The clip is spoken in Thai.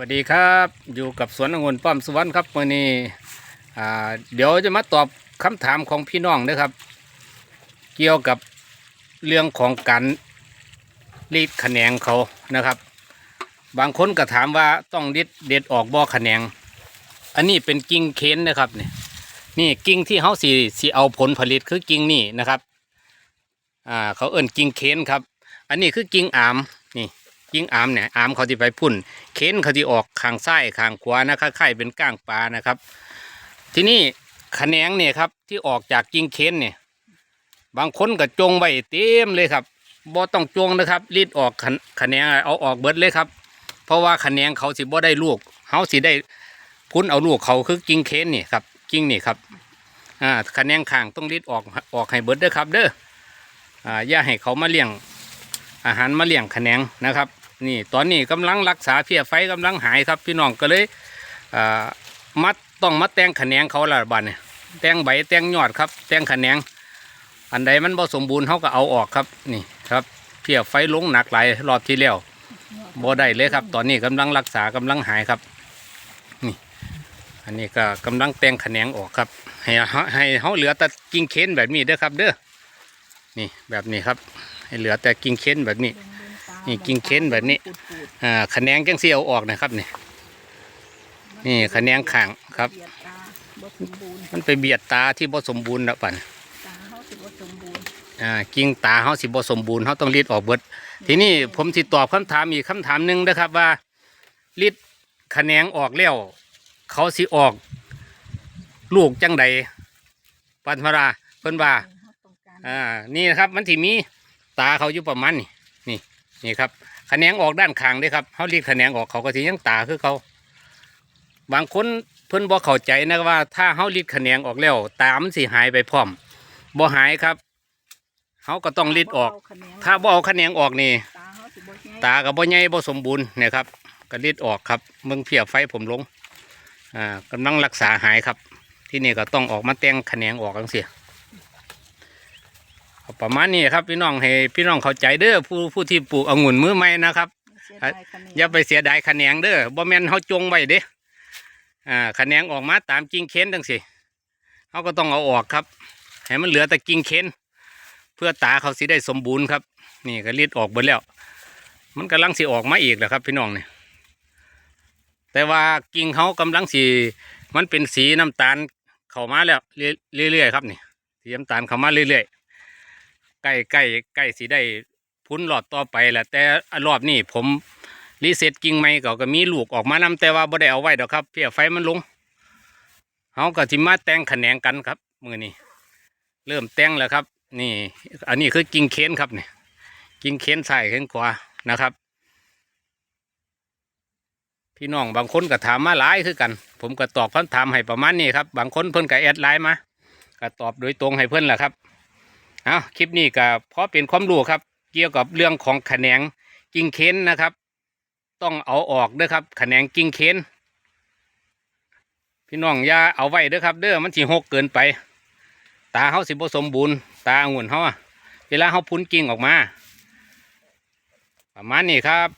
วัสดีครับ อยู่กับสวนองุ่นป้อมสุวรรณครับวันนี้เดี๋ยวจะมาตอบคำถามของพี่น้องนะครับ เกี่ยวกับเรื่องของการรีดแขนงเขานะครับ บางคนก็ถามว่าต้องรีดเด็ดออกบ่อแขนง อันนี้เป็นกิ่งเค้นนะครับนี่นี่กิ่งที่เขาสีสีเอาผลผลิตคือกิ่งนี่นะครับอ่าเขาเอิ่นกิ่งเค้นครับ อันนี้คือกิ่งอาม นี่กิ่งอามเนี่ยอามเขาที่ไปพุ่นเค้นเขาที่ออกข้างซ้ายข้างขวานะครับไข่เป็นก้างปลานะครับ ที่นี่ขแขนงเนี่ยครับที่ออกจากกิงเค้นเนี่ยบางคนก็จงไว้เต็มเลยครับบ่ต้องจงนะครับรีดออกขขแขนงเอาออกเบิดเลยครับ เพราะว่าขแขนงเขาสิบ่ได้ลูกเขาสิได้พุ้นเอาลูกเขาคือกิงเค้นนี่ครับกิ่งนี่ครับอ่าขแขนงข้างต้องรีดออกออกให้เบิดเด้อครับ เด้ออ่าอย่าให้เขามาเลี้ยง อาหารมาเลี้ยงแขนงนะครับ นี่ตอนนี้กำลังรักษาเพียไฟกำลังหายครับพี่น้องก็เลยมัดต้องมัดแต่งแขนงเขาละบัดเนี่ยแต่งใบแต่งยอดครับแต่งแขนง อันใดมันบ่สมบูรณ์เขาก็เอาออกครับนี่ครับเพียไฟลงหนักหลายรอบที่แล้วบ่ได้เลยครับ ตอนนี้กำลังรักษากำลังหายครับนี่อันนี้ก็กำลังแต่งแขนงออกครับให้เขาให้เขาเหลือแต่กิ่งเค้นแบบนี้เด้อครับเด้อ นี่แบบนี้ครับ ให้เหลือแต่กิ่งเค้นแบบนี้ นี่กิ่งเค้นแบบนี้อ่าขะแขนงจังสีเอาออกนะครับนี่นี่ขะแขนงข้างครับเบียดตาบ่สมบูรณ์มันไปเบียดตาที่บ่สมบูรณ์แล้วปั่นตาเขาสิบ่สมบูรณ์อ่ากิ่งตาเขาสิบ่สมบูรณ์เขาต้องรีดออกเบิด ทีนี้ผมสิตอบคำถามอีกคำถามหนึ่งนะครับว่ารีดขะแขนงออกแล้วเขาสิออก ลูกจังใดปันพราเพิ่นว่าเขาต้ อ่า นี่นะครับมันที่มีตาเขาอยู่ประมาณนี่นี่นี่ครับขแขนงออกด้านข้างด้ครับเขารีดขแขนงออกเขาก็สิยังตาคือเขาบางคนเพิ่อนบ่เข้าใจนะว่า ถ้าเขารีดขแขนงออกแล้วตามันสิหายไปพร้อมบ่หายครับเขาก็ต้องรีดออก ถ้าบ่เอาขแขนงออกนี่ ตากับบ่ใหญ่บ่สมบูรณ์เนะครับก็รีดออกครับเมืองเพียไฟผมลงอ่ากำลังรักษาหายครับ ที่นี่ก็ต้องออกมาแต่งแขนงออกกังเสีย ประมาณนี้ครับพี่น้องให้พี่น้องเข้าใจเด้อผู้ผู้ที่ปลูกองุ่นมือใหม่นะครับเสียดายคะแนนอย่าไปเสียดายแขนงเด้อบ่แม่นเฮาจงไว้เด้อ่าแขนงออกมาตามกิ่งเค้นจังสิเฮาก็ต้องเอาออกครับให้มันเหลือแต่กิ่งเค้นเพื่อตาเขาสิได้สมบูรณ์ครับ นี่ก็รีดออกหมดแล้ว มันกำลังสิออกมาอีกแหละครับ พี่น้องเนี่ยแต่ว่ากิ่งเขากำลังสีมันเป็นสีน้ำตาลเข้ามาแล้วเรื่อยๆครับนี่สีน้ำตาลเข้ามาเรื่อยๆ ใกล้ใกล้ใกล้สีได้พุ้นหลอดต่อไปแหละแต่รอบนี้ผมรีเซ็ตกิ่งใหม่ก็ก็มีลูกออกมานำแต่ว่าบ่ได้เอาไว้ดอกครับเพียไฟมันลงเขาก็จิมาแต่งแขนงกันครับ มือนี้เริ่มแต่งแล้วครับ นี่ อันนี้คือกิ่งเค้นครับนี่กิ่งเค้นใส่ขึ้นขวานะครับ พี่น้องบางคนก็ถามมาหลายคือกัน ผมก็ตอบคำถามให้ประมาณนี้ครับบางคนเพิ่นก็แอดไลน์มาก็ตอบโดยตรงให้เพิ่อนแหละครับ อาคลิปนี้ก็เพราะเป็นความรู้ครับ เกี่ยวกับเรื่องของแขนงกิ่งเค้นนะครับ ต้องเอาออกเด้อครับแขนงกิ่งเค้นพี่น้องอย่าเอาไว้เด้อครับ เด้อมันสิหกเกินไป ตาเขาสิบสมบูรณ์ตาองุ่นเขาอะเวลาเขาพุ้นกิ่งออกมา ประมาณนี้ครับ